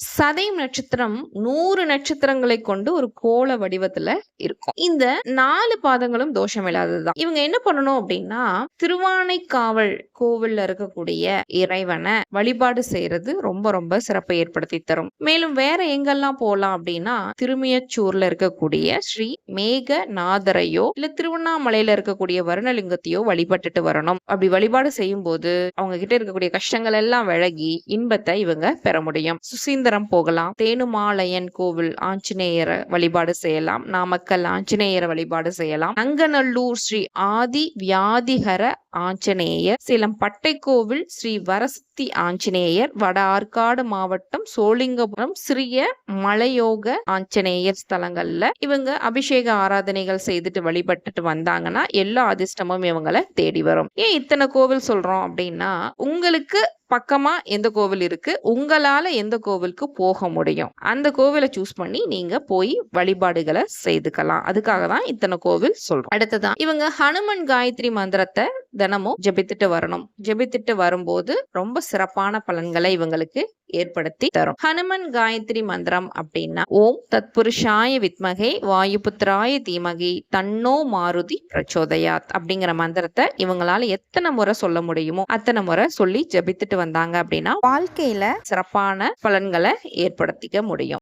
சதயம் நட்சத்திரம் நூறு நட்சத்திரங்களை கொண்டு ஒரு கோள வடிவத்துல இருக்கும். இந்த நாலு பாதங்களும் தோஷம் இல்லாததுதான். இவங்க என்ன பண்ணணும் அப்படின்னா திருவானைக்காவல் கோவில்ல இருக்கக்கூடிய இறைவனை வழிபாடு செய்யறது ரொம்ப ரொம்ப சிறப்பை ஏற்படுத்தி தரும். மேலும் வேற எங்கெல்லாம் போகலாம் அப்படின்னா திருமியச்சூர்ல இருக்கக்கூடிய ஸ்ரீ மேக நாதரையோ இல்ல திருவண்ணாமலையில இருக்கக்கூடிய வருணலிங்கத்தையோ வழிபட்டுட்டு வரணும். அப்படி வழிபாடு செய்யும் போது அவங்க கிட்ட இருக்கக்கூடிய கஷ்டங்கள் எல்லாம் விலகி இன்பத்தை இவங்க பெற முடியும். சுசீந்திரம் போகலாம். தேனுமாலயன் கோவில் ஆஞ்சநேயரை வழிபாடு செய்யலாம். நாமக்கல் ஆஞ்சநேயரை வழிபாடு செய்யலாம். நங்கநல்லூர் ஸ்ரீ ஆதி வியாதிகர ஆஞ்சநேயர் சேலம் பட்டைக்கோவில் ஸ்ரீ வரசக்தி ஆஞ்சநேயர் வட ஆற்காடு மாவட்டம் சோளிங்கபுரம் சிறிய மலையோக ஆஞ்சநேயர் ஸ்தலங்கள்ல இவங்க அபிஷேக ஆராதனைகள் செய்துட்டு வழிபட்டுட்டு வந்தாங்கன்னா எல்லா அதிர்ஷ்டமும் இவங்களை தேடி வரும். ஏன் இத்தனை கோவில் சொல்றோம் அப்படின்னா உங்களுக்கு பக்கமா எந்த கோவில் இருக்கு? உங்களால எந்த கோவிலுக்கு போக முடியும்? அந்த கோவிலை சூஸ் பண்ணி நீங்க போய் வழிபாடுகளை செய்துக்கலாம். அதுக்காக தான் இத்தனை கோவில் சொல்றோம். அடுத்ததான் இவங்க ஹனுமன் காயத்ரி மந்திரத்தை தினமும் ஜெபித்துட்டு வரணும். ஜெபித்துட்டு வரும்போது ரொம்ப சிறப்பான பலன்களை இவங்களுக்கு ஏற்படுத்தி தரும். ஹனுமன் காயத்ரி மந்திரம் அப்படின்னா ஓம் தத்புருஷாய வித்மகை வாயுபுத்திராய தீமகி தன்னோ மாருதி பிரச்சோதயாத் அப்படிங்கிற மந்திரத்தை இவங்களால எத்தனை முறை சொல்ல முடியுமோ அத்தனை முறை சொல்லி ஜெபித்துட்டு வந்தாங்க அப்படின்னா வாழ்க்கையில சிறப்பான பலன்களை ஏற்படுத்திக்க முடியும்.